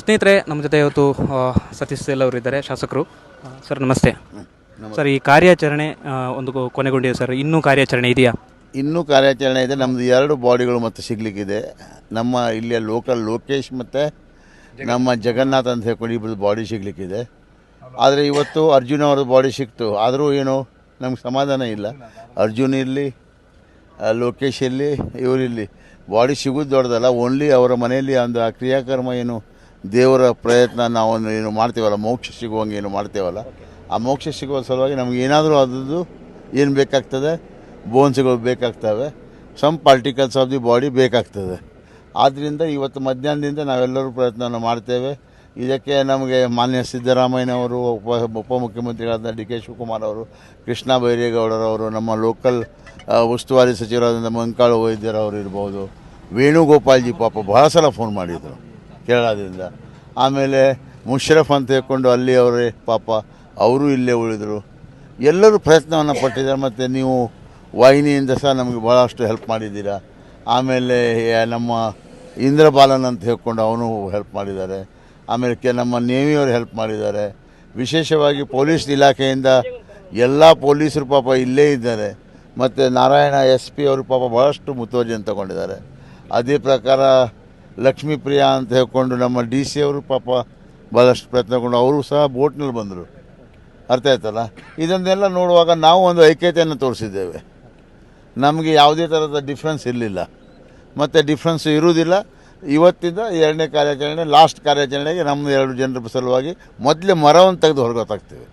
ಸ್ನೇಹಿತರೆ ನಮ್ಮ ಜೊತೆ ಇವತ್ತು ಸತೀಶ್ ಸೇಲ್ ಅವರು ಇದ್ದಾರೆ ಶಾಸಕರು ಸರ್ ನಮಸ್ತೆ. ಸರ್ ಈ ಕಾರ್ಯಾಚರಣೆ ಒಂದು ಕೊನೆಗೊಂಡಿದೆ ಸರ್. ಇನ್ನೂ ಕಾರ್ಯಾಚರಣೆ ಇದೆಯಾ? ಇನ್ನೂ ಕಾರ್ಯಾಚರಣೆ ಇದೆ. ನಮ್ಮದು ಎರಡು ಬಾಡಿಗಳು ಮತ್ತೆ ಸಿಗ್ಲಿಕ್ಕಿದೆ. ನಮ್ಮ ಇಲ್ಲಿಯ ಲೋಕಲ್ ಲೋಕೇಶ್ ಮತ್ತು ನಮ್ಮ ಜಗನ್ನಾಥ್ ಅಂತ ಹೇಳ್ಕೊಂಡು ಇಬ್ಬರು ಬಾಡಿ ಸಿಗ್ಲಿಕ್ಕಿದೆ. ಆದರೆ ಇವತ್ತು ಅರ್ಜುನ್ ಅವ್ರದ್ದು ಬಾಡಿ ಸಿಕ್ತು. ಆದರೂ ಏನು ನಮ್ಗೆ ಸಮಾಧಾನ ಇಲ್ಲ. ಅರ್ಜುನ್ ಇರಲಿ ಲೋಕೇಶ್ ಇರಲಿ ಇವರಿರಲಿ ಬಾಡಿ ಸಿಗೋದು ದೊಡ್ಡದಲ್ಲ. ಓನ್ಲಿ ಅವರ ಮನೆಯಲ್ಲಿ ಒಂದು ಆ ಕ್ರಿಯಾಕರ್ಮ ಏನು ದೇವರ ಪ್ರಯತ್ನ ನಾವು ಏನು ಮಾಡ್ತೀವಲ್ಲ, ಮೋಕ್ಷ ಸಿಗುವಂಗೆ ಏನು ಮಾಡ್ತೇವಲ್ಲ, ಆ ಮೋಕ್ಷ ಸಿಗುವ ಸಲುವಾಗಿ ನಮ್ಗೆ ಏನಾದರೂ ಅದದ್ದು ಏನು ಬೇಕಾಗ್ತದೆ? ಬೋನ್ಸ್ಗಳು ಬೇಕಾಗ್ತವೆ some particles of the body ಬೇಕಾಗ್ತದೆ. ಆದ್ದರಿಂದ ಇವತ್ತು ಮಧ್ಯಾಹ್ನದಿಂದ ನಾವೆಲ್ಲರೂ ಪ್ರಯತ್ನವನ್ನು ಮಾಡ್ತೇವೆ. ಇದಕ್ಕೆ ನಮಗೆ ಮಾನ್ಯ ಸಿದ್ದರಾಮಯ್ಯನವರು, ಉಪ ಉಪಮುಖ್ಯಮಂತ್ರಿಗಳಾದ ಡಿ ಕೆ ಶಿವಕುಮಾರ್ ಅವರು, ಕೃಷ್ಣ ಬೈರೇಗೌಡರವರು, ನಮ್ಮ ಲೋಕಲ್ ಉಸ್ತುವಾರಿ ಸಚಿವರಾದ ಮಂಕಾಳು ವೈದ್ಯರವರು ಇರ್ಬೋದು, ವೇಣುಗೋಪಾಲ್ಜಿ ಪಾಪ ಬಹಳ ಸಲ ಫೋನ್ ಮಾಡಿದರು. ಕೇರಳದಿಂದ ಆಮೇಲೆ ಮುಷರಫ್ ಅಂತ ಹೇಳ್ಕೊಂಡು ಅಲ್ಲಿ ಅವರೇ ಪಾಪ ಅವರು ಇಲ್ಲೇ ಉಳಿದರು. ಎಲ್ಲರೂ ಪ್ರಯತ್ನವನ್ನು ಪಟ್ಟಿದ್ದಾರೆ, ಮತ್ತು ನೀವು ವಾಹಿನಿಯಿಂದ ಸಹ ನಮಗೆ ಭಾಳಷ್ಟು ಹೆಲ್ಪ್ ಮಾಡಿದ್ದೀರಾ? ಆಮೇಲೆ ನಮ್ಮ ಇಂದ್ರಬಾಲನ್ ಅಂತ ಹೇಳ್ಕೊಂಡು ಅವನು ಹೆಲ್ಪ್ ಮಾಡಿದ್ದಾರೆ. ಆಮೇಲೆ ಕೆ, ನಮ್ಮ ನೇವಿಯವರು ಹೆಲ್ಪ್ ಮಾಡಿದ್ದಾರೆ. ವಿಶೇಷವಾಗಿ ಪೊಲೀಸ್ ಇಲಾಖೆಯಿಂದ ಎಲ್ಲ ಪೊಲೀಸರು ಪಾಪ ಇಲ್ಲೇ ಇದ್ದಾರೆ. ಮತ್ತು ನಾರಾಯಣ ಎಸ್ ಪಿ ಅವರು ಪಾಪ ಭಾಳಷ್ಟು ಮುತುವರ್ಜಿಯನ್ನು ತಗೊಂಡಿದ್ದಾರೆ. ಅದೇ ಪ್ರಕಾರ ಲಕ್ಷ್ಮೀ ಪ್ರಿಯಾ ಅಂತ ಹೇಳ್ಕೊಂಡು ನಮ್ಮ ಡಿ ಸಿ ಅವರು ಪಾಪ ಭಾಳಷ್ಟು ಪ್ರಯತ್ನ ತಗೊಂಡು ಅವರು ಸಹ ಬೋಟ್ನಲ್ಲಿ ಬಂದರು. ಅರ್ಥ ಆಯ್ತಲ್ಲ? ಇದನ್ನೆಲ್ಲ ನೋಡುವಾಗ ನಾವು ಒಂದು ಐಕ್ಯತೆಯನ್ನು ತೋರಿಸಿದ್ದೇವೆ. ನಮಗೆ ಯಾವುದೇ ಥರದ ಡಿಫ್ರೆನ್ಸ್ ಇರಲಿಲ್ಲ. ಮತ್ತು ಡಿಫ್ರೆನ್ಸ್ ಇರುವುದಿಲ್ಲ. ಇವತ್ತಿಂದ ಎರಡನೇ ಕಾರ್ಯಾಚರಣೆ, ಲಾಸ್ಟ್ ಕಾರ್ಯಾಚರಣೆಗೆ ನಮ್ಮ ಎರಡು ಜನರ ಸಲುವಾಗಿ ಮೊದಲೇ ಮರವನ್ನು ತೆಗೆದು ಹೊರಗೊತ್ತಾಗ್ತೇವೆ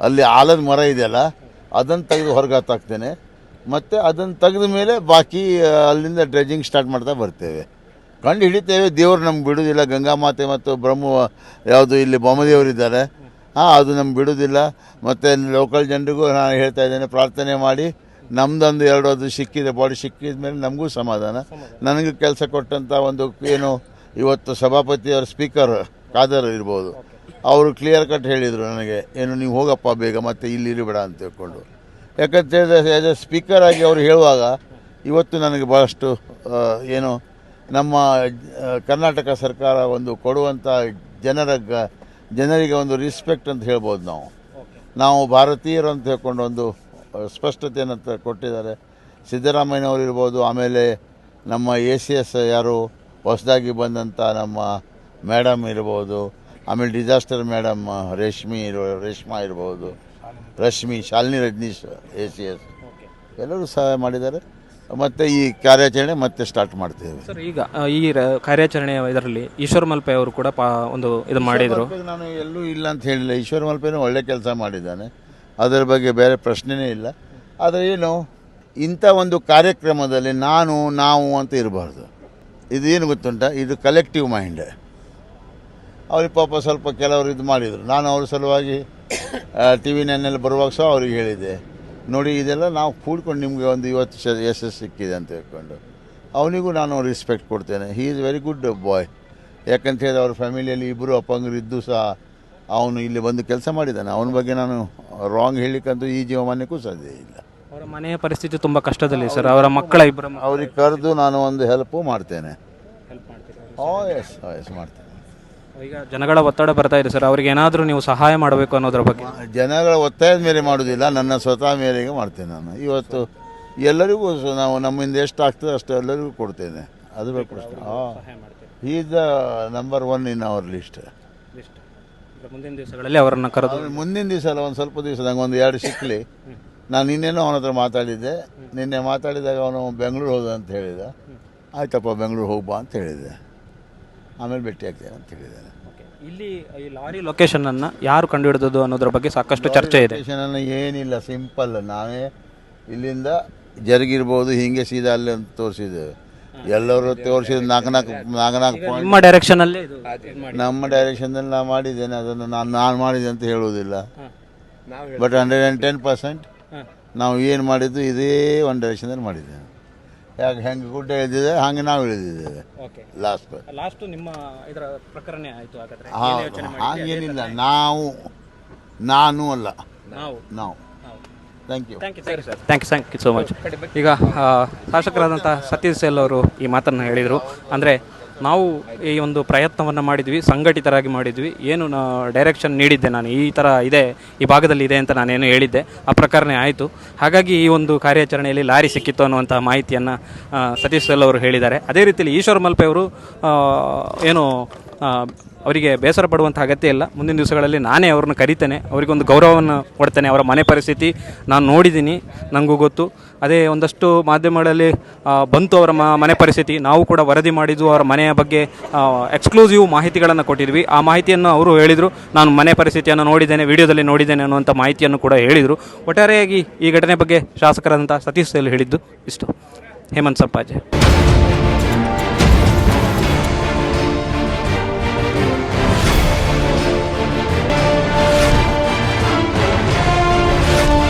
ಅಲ್ಲಿ ಆಲದ ಮರ ಇದೆಯಲ್ಲ, ಅದನ್ನು ತೆಗೆದು ಹೊರಗೊತ್ತಾಗ್ತೇನೆ ಮತ್ತು ಅದನ್ನು ತೆಗೆದ ಮೇಲೆ ಬಾಕಿ, ಅಲ್ಲಿಂದ ಡ್ರೆಜಿಂಗ್ ಸ್ಟಾರ್ಟ್ ಮಾಡ್ತಾ ಬರ್ತೇವೆ. ಕಂಡು ಹಿಡಿತೇವೆ ದೇವರು ನಮ್ಗೆ ಬಿಡೋದಿಲ್ಲ ಗಂಗಾಮಾತೆ ಮತ್ತು ಬ್ರಹ್ಮ ಯಾವುದು ಇಲ್ಲಿ ಬೊಮ್ಮದೇವರಿದ್ದಾರೆ ಹಾಂ ಅದು ನಮ್ಗೆ ಬಿಡೋದಿಲ್ಲ ಮತ್ತು ಲೋಕಲ್ ಜನರಿಗೂ ನಾನು ಹೇಳ್ತಾ ಇದ್ದೇನೆ ಪ್ರಾರ್ಥನೆ ಮಾಡಿ. ನಮ್ಮದೊಂದು ಎರಡು ಅದು ಸಿಕ್ಕಿದೆ ಬಾಡಿ ಸಿಕ್ಕಿದ ಮೇಲೆ ನಮಗೂ ಸಮಾಧಾನ. ನನಗೆ ಕೆಲಸ ಕೊಟ್ಟಂಥ ಒಂದು ಏನು ಇವತ್ತು ಸಭಾಪತಿಯವರ ಸ್ಪೀಕರ್ ಕಾದರ್ ಇರ್ಬೋದು. ಅವರು ಕ್ಲಿಯರ್ ಕಟ್ ಹೇಳಿದರು ನನಗೆ ಏನು ನೀವು ಹೋಗಪ್ಪ ಬೇಗ ಮತ್ತೆ ಇಲ್ಲಿ ಇರಬೇಡ ಅಂತ ಹೇಳ್ಕೊಂಡು. ಯಾಕಂತ ಹೇಳಿದ್ರೆ ಆ್ಯಸ್ ಎ ಸ್ಪೀಕರ್ ಆಗಿ ಅವರು ಹೇಳುವಾಗ ಇವತ್ತು ನನಗೆ ಭಾಳಷ್ಟು ಏನು ನಮ್ಮ ಕರ್ನಾಟಕ ಸರ್ಕಾರ ಒಂದು ಕೊಡುವಂಥ ಜನರ ಗ ಜನರಿಗೆ ಒಂದು ರಿಸ್ಪೆಕ್ಟ್ ಅಂತ ಹೇಳ್ಬೋದು ನಾವು. ನಾವು ಭಾರತೀಯರು ಅಂತ ಹೇಳ್ಕೊಂಡು ಒಂದು ಸ್ಪಷ್ಟತೆಯನ್ನು ಕೊಟ್ಟಿದ್ದಾರೆ. ಸಿದ್ದರಾಮಯ್ಯನವರು ಇರ್ಬೋದು ಆಮೇಲೆ ನಮ್ಮ ಎ ಸಿ ಎಸ್ ಯಾರು ಹೊಸದಾಗಿ ಬಂದಂಥ ನಮ್ಮ ಮೇಡಮ್ ಇರ್ಬೋದು ಆಮೇಲೆ ಡಿಸಾಸ್ಟರ್ ಮೇಡಮ್ ರೇಷ್ಮಿ ಇರೋ ರೇಷ್ಮಾ ಇರ್ಬೋದು Rashmi Shalini Rajneesh A C S ಎಲ್ಲರೂ ಸಹಾಯ ಮಾಡಿದ್ದಾರೆ. ಮತ್ತು ಈ ಕಾರ್ಯಾಚರಣೆ ಮತ್ತೆ ಸ್ಟಾರ್ಟ್ ಮಾಡ್ತೇವೆ. ಸರ್ ಈಗ ಈ ರ- ಕಾರ್ಯಾಚರಣೆ ಇದರಲ್ಲಿ ಈಶ್ವರ ಮಲ್ಪೆ ಅವರು ಕೂಡ ಪಾ ಒಂದು ಇದು ಮಾಡಿದರು. ಮಲ್ಪೆಗೆ ನಾನು ಎಲ್ಲೂ ಇಲ್ಲ ಅಂತ ಹೇಳಿಲ್ಲ. ಈಶ್ವರ ಮಲ್ಪೆನೂ ಒಳ್ಳೆ ಕೆಲಸ ಮಾಡಿದ್ದಾನೆ. ಅದರ ಬಗ್ಗೆ ಬೇರೆ ಪ್ರಶ್ನೆನೇ ಇಲ್ಲ. ಆದರೆ ಏನು ಇಂಥ ಒಂದು ಕಾರ್ಯಕ್ರಮದಲ್ಲಿ ನಾನು ನಾವು ಅಂತ ಇರಬಾರ್ದು. ಇದು ಏನು ಗೊತ್ತುಂಟ? ಇದು ಕಲೆಕ್ಟಿವ್ ಮೈಂಡ್ ಅವ್ರಿಗೆ ಪಾಪ ಸ್ವಲ್ಪ ಕೆಲವರು ಇದು ಮಾಡಿದರು. ನಾನು ಅವ್ರ ಸಲುವಾಗಿ ಟಿ ವಿ ನೈನಲ್ಲಿ ಬರುವಾಗ ಸಹ ಅವ್ರಿಗೆ ಹೇಳಿದ್ದೆ ನೋಡಿ ಇದೆಲ್ಲ ನಾವು ಕೂಡ್ಕೊಂಡು ನಿಮಗೆ ಒಂದು ಇವತ್ತು ಯಶಸ್ಸು ಸಿಕ್ಕಿದೆ ಅಂತ ಹೇಳ್ಕೊಂಡು. ಅವನಿಗೂ ನಾನು ರೆಸ್ಪೆಕ್ಟ್ ಕೊಡ್ತೇನೆ. He is very good boy ಯಾಕಂತ ಹೇಳಿದ್ರೆ ಅವ್ರ ಫ್ಯಾಮಿಲಿಯಲ್ಲಿ ಇಬ್ಬರು ಅಪ್ಪಂಗರಿದ್ದು ಸಹ ಅವನು ಇಲ್ಲಿ ಬಂದು ಕೆಲಸ ಮಾಡಿದ್ದಾನೆ. ಅವನ ಬಗ್ಗೆ ನಾನು ರಾಂಗ್ ಹೇಳಲಿಕ್ಕಂತೂ ಈ ಜೀವಮಾನ್ಯಕ್ಕೂ ಸಾಧ್ಯ ಇಲ್ಲ. ಅವರ ಮನೆಯ ಪರಿಸ್ಥಿತಿ ತುಂಬ ಕಷ್ಟದಲ್ಲಿ ಸರ್ ಅವರ ಮಕ್ಕಳ ಇಬ್ಬರು ಅವ್ರಿಗೆ ಕರೆದು ನಾನು ಒಂದು ಹೆಲ್ಪು ಮಾಡ್ತೇನೆ. ಹೆಲ್ಪ್ ಮಾಡ್ತೇನೆ ಓ ಎಸ್ ಓ ಎಸ್ ಮಾಡ್ತೇನೆ. ಈಗ ಜನಗಳ ಒತ್ತಡ ಬರ್ತಾ ಇದೆ ಸರ್. ಅವ್ರಿಗೆ ಏನಾದರೂ ನೀವು ಸಹಾಯ ಮಾಡಬೇಕು ಅನ್ನೋದ್ರ ಬಗ್ಗೆ. ಜನಗಳ ಒತ್ತಾಯದ ಮೇಲೆ ಮಾಡೋದಿಲ್ಲ ನನ್ನ ಸ್ವತಃ ಮೇರೆಗೆ ಮಾಡ್ತೇನೆ ನಾನು. ಇವತ್ತು ಎಲ್ಲರಿಗೂ ಸ- ನಾವು ನಮ್ಮಿಂದ ಎಷ್ಟು ಆಗ್ತದೆ ಅಷ್ಟು ಎಲ್ಲರಿಗೂ ಕೊಡ್ತೇನೆ. ಅದು ಬೇಕು ಈಸ್ ಈ the number one in our list ಮುಂದಿನ ದಿವಸಗಳಲ್ಲಿ ಅವರನ್ನು ಕರೆದು ಮುಂದಿನ ದಿವಸ ಅಲ್ಲ ಒಂದು ಸ್ವಲ್ಪ ದಿವಸ ನಂಗೆ ಒಂದು ಎರಡು ಸಿಕ್ಕಲಿ ನಾನು ನಿನ್ನೆನೂ ಅವನ ಹತ್ರ ಮಾತಾಡಿದ್ದೆ. ನಿನ್ನೆ ಮಾತಾಡಿದಾಗ ಅವನು ಬೆಂಗಳೂರು ಹೋದ ಅಂತ ಹೇಳಿದ. ಆಯ್ತಪ್ಪ ಬೆಂಗಳೂರು ಹೋಗ್ಬಾ ಅಂತ ಹೇಳಿದೆ. ಆಮೇಲೆ ಭೇಟಿ ಆಗ್ತೇನೆ ಅಂತ ಹೇಳಿದ್ದಾರೆ. ಇಲ್ಲಿ ಈ ಲಾರಿ ಲೊಕೇಶನ್ ಅನ್ನ ಯಾರು ಕಂಡುಹಿಡಿದದ್ದು ಅನ್ನೋದ್ರ ಬಗ್ಗೆ ಸಾಕಷ್ಟು ಚರ್ಚೆ ಇದೆ. ಲೊಕೇಶನ್ ಏನಿಲ್ಲ ಸಿಂಪಲ್. ನಾವೇ ಇಲ್ಲಿಂದ ಜರುಗಿರ್ಬೋದು ಹಿಂಗೆ ಸೀದಾ ಅಲ್ಲಿ ಅಂತ ತೋರಿಸಿದ್ದೇವೆ. ಎಲ್ಲರೂ ತೋರಿಸಿದ ನಾಲ್ಕು ನಾಲ್ಕು ನಾಲ್ಕು ನಾಲ್ಕು ಪಾಯಿಂಟ್ ನಿಮ್ಮ ಡೈರೆಕ್ಷನ್ ಅಲ್ಲಿ ಇದು ಡೈರೆಕ್ಷನ್ ಅಲ್ಲಿ ನಮ್ಮ ಡೈರೆಕ್ಷನ್ದಲ್ಲಿ ನಾನು ಮಾಡಿದ್ದೇನೆ ಅದನ್ನು ನಾನು ನಾನು ಮಾಡಿದೆ ಅಂತ ಹೇಳುವುದಿಲ್ಲ. But hundred and ten percent. ನಾವು ಏನು ಮಾಡಿದ್ದು ಇದೇ ಒಂದು ಡೈರೆಕ್ಷನಲ್ಲಿ ಮಾಡಿದ್ದೇವೆ. ಯಾಕೆ ಹೆಂಗೆ ಗುಡ್ಡೆ ಇಳಿದಿದೆ ಹಂಗೆ ನಾವು ಇಳಿದಿದ್ದೇವೆ ಓಕೆ ಲಾಸ್ಟ್ ಲಾಸ್ಟ್ ನಿಮ್ಮ ಇದರ ಪ್ರಕರಣ ಆಯಿತು ಹಾಗಾದ್ರೆ? ಏನ್ ಯೋಚನೆ ಮಾಡಿದ್ರಿ? ಹಾಗೇನಿಲ್ಲ. ನಾವು ನಾನು ಅಲ್ಲ. ನಾವು? ನಾವು. Thank you thank you sir thank you thank you so much ಈಗ ಆ, ಶಾಸಕರಾದಂಥ ಸತೀಶ್ ಸೆಲ್ ಅವರು ಈ ಮಾತನ್ನು ಹೇಳಿದರು. ಅಂದರೆ ನಾವು ಈ ಒಂದು ಪ್ರಯತ್ನವನ್ನು ಮಾಡಿದ್ವಿ, ಸಂಘಟಿತರಾಗಿ ಮಾಡಿದ್ವಿ. ಏನು ಡೈರೆಕ್ಷನ್ ನೀಡಿದ್ದೆ ನಾನು, ಈ ಥರ ಇದೆ, ಈ ಭಾಗದಲ್ಲಿ ಇದೆ ಅಂತ ನಾನೇನು ಹೇಳಿದ್ದೆ. ಆ ಪ್ರಕಾರನೇ ಆಯಿತು. ಹಾಗಾಗಿ ಈ ಒಂದು ಕಾರ್ಯಾಚರಣೆಯಲ್ಲಿ ಲಾರಿ ಸಿಕ್ಕಿತ್ತು ಅನ್ನುವಂಥ ಮಾಹಿತಿಯನ್ನು ಸತೀಶ್ ಸೆಲ್ ಅವರು ಹೇಳಿದ್ದಾರೆ. ಅದೇ ರೀತಿಯಲ್ಲಿ ಈಶ್ವರ್ ಮಲ್ಪೆ ಅವರು ಏನು ಅವರಿಗೆ ಬೇಸರ ಪಡುವಂಥ ಅಗತ್ಯ ಇಲ್ಲ. ಮುಂದಿನ ದಿವಸಗಳಲ್ಲಿ ನಾನೇ ಅವ್ರನ್ನ ಕರಿತೇನೆ. ಅವರಿಗೊಂದು ಗೌರವವನ್ನು ಕೊಡ್ತೇನೆ. ಅವರ ಮನೆ ಪರಿಸ್ಥಿತಿ ನಾನು ನೋಡಿದ್ದೀನಿ ನನಗೂ ಗೊತ್ತು. ಅದೇ ಒಂದಷ್ಟು ಮಾಧ್ಯಮಗಳಲ್ಲಿ ಬಂತು ಅವರ ಮನೆ ಪರಿಸ್ಥಿತಿ. ನಾವು ಕೂಡ ವರದಿ ಮಾಡಿದ್ದು ಅವರ ಮನೆಯ ಬಗ್ಗೆ ಎಕ್ಸ್ಕ್ಲೂಸಿವ್ ಮಾಹಿತಿಗಳನ್ನು ಕೊಟ್ಟಿದ್ವಿ. ಆ ಮಾಹಿತಿಯನ್ನು ಅವರು ಹೇಳಿದರು. ನಾನು ಮನೆ ಪರಿಸ್ಥಿತಿಯನ್ನು ನೋಡಿದ್ದೇನೆ, ವಿಡಿಯೋದಲ್ಲಿ ನೋಡಿದ್ದೇನೆ ಅನ್ನುವಂಥ ಮಾಹಿತಿಯನ್ನು ಕೂಡ ಹೇಳಿದರು. ಒಟ್ಟಾರೆಯಾಗಿ ಈ ಘಟನೆ ಬಗ್ಗೆ ಶಾಸಕರಾದಂಥ ಸತೀಶ್ ಸೇಲ್ ಹೇಳಿದ್ದು ಇಷ್ಟು. ಹೇಮಂತ್ ಸಪ್ಪಾಜೆ